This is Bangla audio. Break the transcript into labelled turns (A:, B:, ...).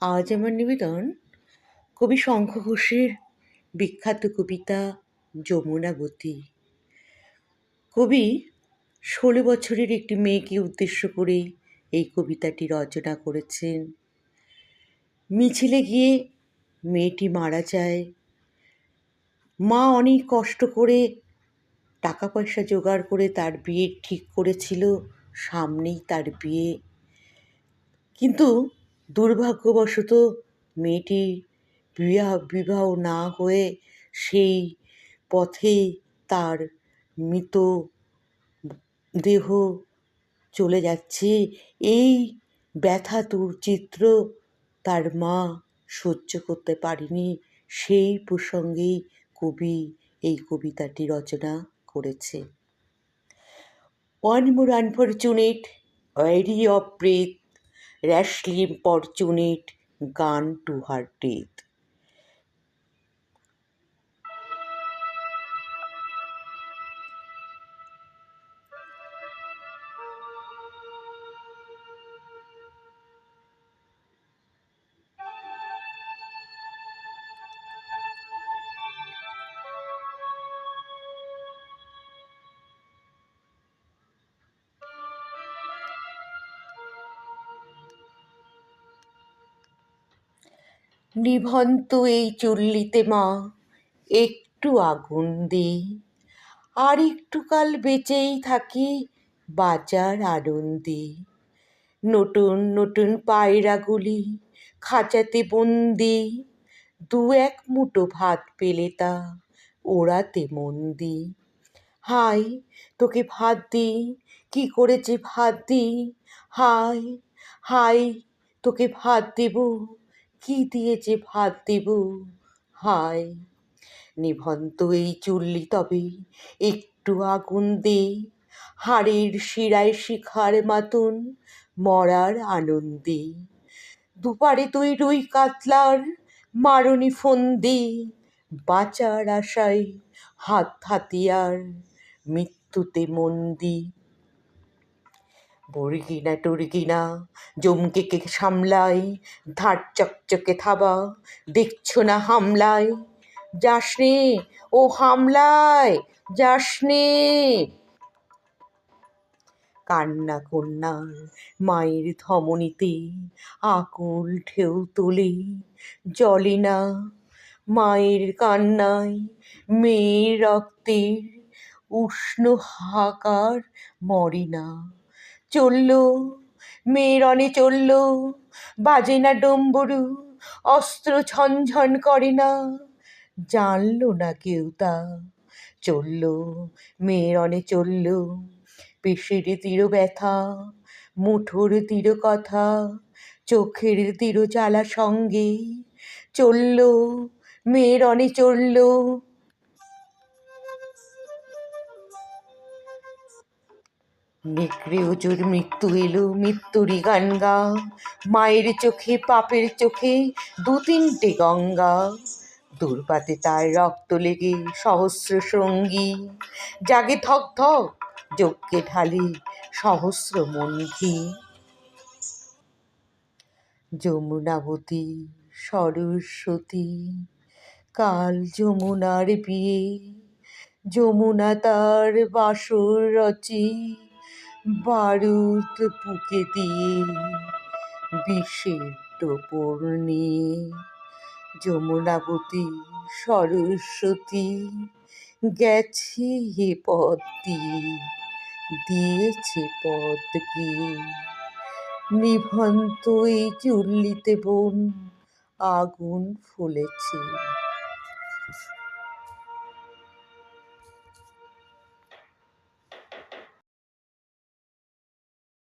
A: আজ আমার নিবেদন কবি শঙ্খ ঘোষের বিখ্যাত কবিতা যমুনাবতী কবি ষোলো বছরের একটি মেয়েকে উদ্দেশ্য করে এই কবিতাটি রচনা করেছেন। মিছিলে গিয়ে মেয়েটি মারা যায়। মা অনেক কষ্ট করে টাকা পয়সা জোগাড় করে তার বিয়ে ঠিক করেছিল। সামনেই তার বিয়ে। কিন্তু দুর্ভাগ্যবশত মেয়েটি বিবাহ বিবাহ না হয়ে সেই পথে তার মৃত দেহ চলে যাচ্ছে। এই ব্যথাতুর চিত্র তার মা সহ্য করতে পারেনি। সেই প্রসঙ্গেই কবি এই কবিতাটি রচনা করেছে। One more unfortunate weary of breath rashly importunate gone to her death নিভন্ত এই চুল্লিতে মা, একটু আগুন দে আর একটু কাল বেঁচেই থাকি বাঁচার আনন্দে। নতুন নতুন পায়রাগুলি খাঁচাতে বন্দি। দু এক মুঠো ভাত পেলে তা ওড়াতে মন দি হাই, তোকে ভাত দি কি করেছে ভাত দি হাই হাই, তোকে ভাত দেবো কি দিয়ে যে ভাত দেব? হায়, নিভন্ত এই চুল্লি তবে একটু আগুন দে। হাড়ের শিরায় শিখার মাতুন মরার আনন্দে। দুপারে তুই রুই কাতলার মারণি ফন্দি। বাঁচার আশায় হাত হাতিয়ার মৃত্যুতে মন্দি বর্গিনা টর্গিনা জমকে কে সামলায় ধার চকচকে থাবা? দেখছ না হামলায়? যাসনে ও হামলায় যাসনে কান্না কন্যার মায়ের ধমনীতে আকুল ঢেউ তোলে, জলে না মায়ের কান্নায় মেয়ের রক্তের উষ্ণ হাকার মরে না। চলল মেরনে চলল, বাজে না ডম্বরু, অস্ত্র ঝনঝন করে না। জানল না কেউ তা। চলল মেরনে চলল, পেশের তীর ব্যথা মুঠোর তীর কথা চোখের তীর জ্বালা সঙ্গে। চলল মেরনে চলল নেকড়ে ওজোর মৃত্যু এলো, মৃত্যুরই গান গা মায়ের চোখে, পাপের চোখে দু তিনটে গঙ্গা। দুর্বাতে তার রক্ত লেগে সহস্র সঙ্গী। জাগে থক থক যজ্ঞে ঢালে সহস্র মন ঘি। যমুনাবতী, সরস্বতী, কাল যমুনার বিয়ে। যমুনা তার বাসর রচি। বারুদ বুকে দিয়ে বিষের টোপর যমুনাবতী, সরস্বতী, গেছে হে পদ দিয়ে দিয়েছে পদ গিয়ে নিভন্ত এই চুল্লিতে বোন, আগুন ফুলেছে।